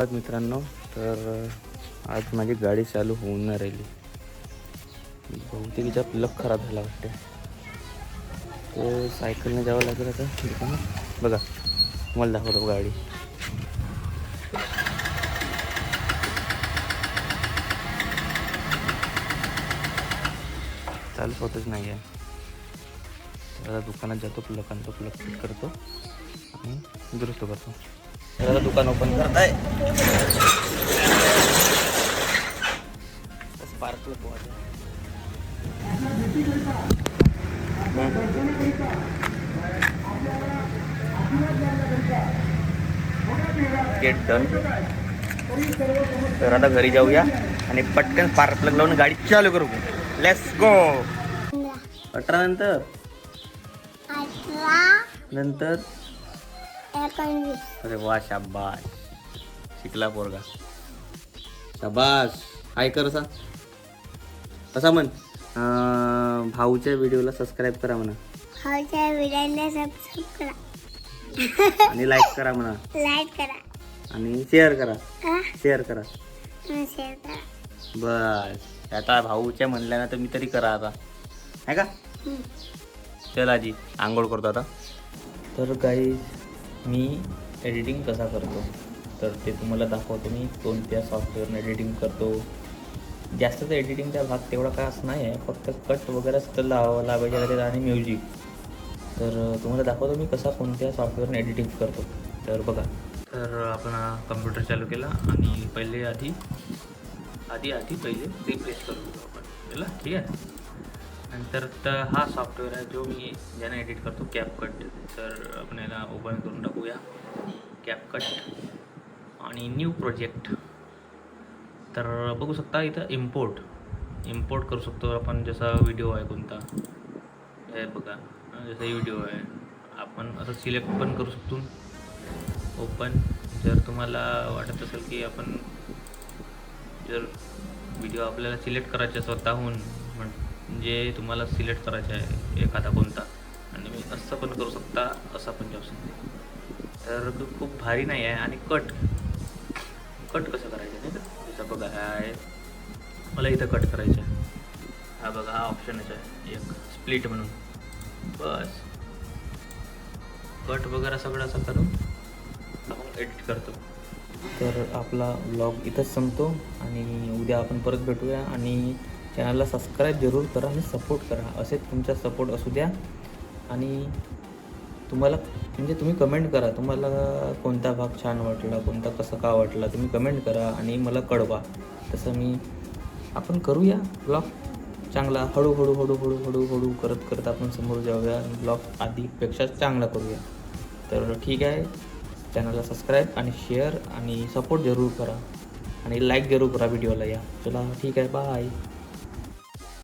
नमस्कार मित्रांनो तर आज माझी गाडी चालू होऊन नाही राहिली. बहुतेकीचा प्लग खराब झाला वाटते. तर सायकलने जावं लागेल आता दुकानात बघा मला दाखवतो गाडी. चालू होतच नाही आहे तर आता दुकानात जातो प्लग आणतो प्लग फिट करतो. आणि दुरुस्त करतो दुकान ओपन करताय. पोहायचं गेट डन तर आता घरी जाऊया आणि पटकन स्पार्क प्लग लावून गाडी चालू करू. लेट्स गो अठरा. नंतर? नंतर? अरे वा शाबास. शिकला पोरगा. शाबास. हाय कर असा. असा म्हण. अं, भाऊच्या व्हिडिओला सबस्क्राईब करा म्हणा. भाऊच्या व्हिडिओला सबस्क्राईब करा. आणि लाईक करा म्हणा. लाईक करा. आणि शेअर करा. हा? शेअर करा. आणि शेअर करा. बस. आता भाऊच्या म्हणल्यानं तर मी तरी करा आता. आहे का? हम्म. चल आजी आंघोळ करतो आता. तर काही मी एडिटिंग कसा करतो तर ते तुम्हाला दाखवतो मी. कोणत्या सॉफ्टवेअरने एडिटिंग करतो. जास्त तर एडिटिंगचा भाग तेवढा काय असं नाही आहे. फक्त कट वगैरेच तर लावा लावायचे लागेल आणि म्युझिक तर तुम्हाला दाखवतो मी कसा कोणत्या सॉफ्टवेअरने एडिटिंग करतो. तर बघा. तर आपण कम्प्युटर चालू केला आणि पहिले आधी आधी आधी पहिले रिप्लेस करून घेऊ आपण. केला ठीक आहे? नंतर तर हा सॉफ्टवेअर आहे जो मी ज्याने एडिट करतो कॅपकट तर आपण याला ओपन करून टाकूया. कॅपकट आणि न्यू प्रोजेक्ट तर बघू शकता इथं इम्पोर्ट इम्पोर्ट करू शकतो आपण जसा व्हिडिओ आहे कोणता. हे बघा जसा व्हिडिओ आहे. आपण असं सिलेक्ट पण करू शकतो. ओपन जर तुम्हाला वाटत असेल की आपण जर व्हिडिओ आपल्याला सिलेक्ट करायचा स्वतःहून जे तुम्हाला सिलेक्ट करायचे आहे एखादा कोणता आणि मी असं पण करू शकता असा पण जाऊ शकते. तर खूप भारी नाही आहे आणि कट कट कसं करायचं नाही का? बघा हा आहे. मला इथं कट करायचं आहे. हा बघा हा ऑप्शनच आहे. एक स्प्लिट म्हणून. बस. कट वगैरे सगळं असं करून आपण एडिट करतो. तर आपला ब्लॉग इथंच संपतो आणि उद्या आपण परत भेटूया आणि चॅनलला सबस्क्राईब जरूर करा आणि सपोर्ट करा. असेच तुमचा सपोर्ट असू द्या. आणि तुम्हाला म्हणजे तुम्ही कमेंट करा. तुम्हाला कोणता भाग छान वाटला कोणता कसं का वाटला तुम्ही कमेंट करा आणि मला कळवा. तसं मी आपण करूया ब्लॉग चांगला हळूहळू हळूहळू हळूहळू करत करत आपण समोर जाऊया आणि ब्लॉग आधीपेक्षा चांगला करूया. तर ठीक आहे. चॅनलला सबस्क्राईब आणि शेअर आणि सपोर्ट जरूर करा. आणि लाईक जरूर करा व्हिडिओला या. चला ठीक आहे. बाय